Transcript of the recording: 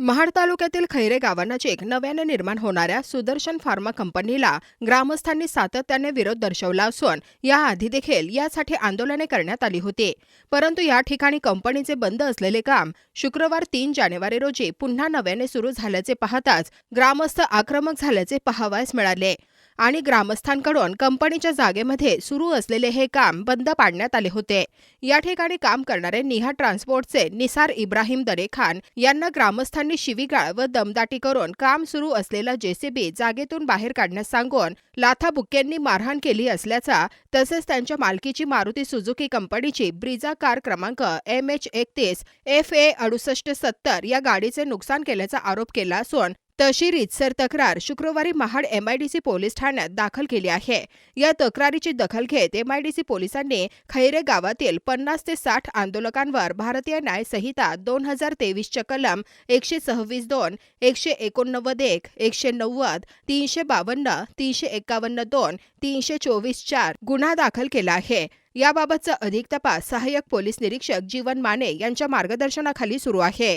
महाड तालुक्यातील खैरे गावानजीक नव्याने निर्माण होणाऱ्या सुदर्शन फार्मा कंपनीला ग्रामस्थांनी सातत्याने विरोध दर्शवला असून याआधी देखील यासाठी आंदोलने करण्यात आली होती. परंतु या ठिकाणी कंपनीचे बंद असलेले काम शुक्रवार तीन जानेवारी रोजी पुन्हा नव्याने सुरू झाल्याचे पाहताच ग्रामस्थ आक्रमक झाल्याचे पाहावयास मिळाले. आणि ग्रामस्थांकडून कंपनीच्या जागेमध्ये सुरू असलेले हे काम बंद पाडण्यात आले होते. या ठिकाणी काम करणारे निहा ट्रान्सपोर्टचे निसार इब्राहिम दरे खान यांना ग्रामस्थांनी शिवीगाळ व दमदाटी करून काम सुरू असलेला जेसीबी जागेतून बाहेर काढण्यास सांगून लाथाबुक्क्यांनी मारहाण केली असल्याचा तसेच त्यांच्या मालकीची मारुती सुझुकी कंपनीची ब्रिजा कार क्रमांक एम एच एकतीस एफ ए अडुसष्ट सत्तर या गाडीचे नुकसान केल्याचा आरोप केला असून तशी रीतसर तक्रार शुक्रवारी महाड एमआयडीसी पोलीस ठाण्यात दाखल केली आहे. या तक्रारीची दखल घेत एमआयडीसी पोलिसांनी खैरे गावातील पन्नास ते साठ आंदोलकांवर भारतीय न्याय संहिता दोन हजार तेवीसच्या कलम एकशे सव्वीस दोन एकशे एकोणनव्वद एक एकशे नव्वद तीनशे बावन्न तीनशे एकावन्न दोन तीनशे चोवीस चार गुन्हा दाखल केला आहे. याबाबतचा अधिक तपास सहाय्यक पोलीस निरीक्षक जीवन माने यांच्या मार्गदर्शनाखाली सुरू आहे.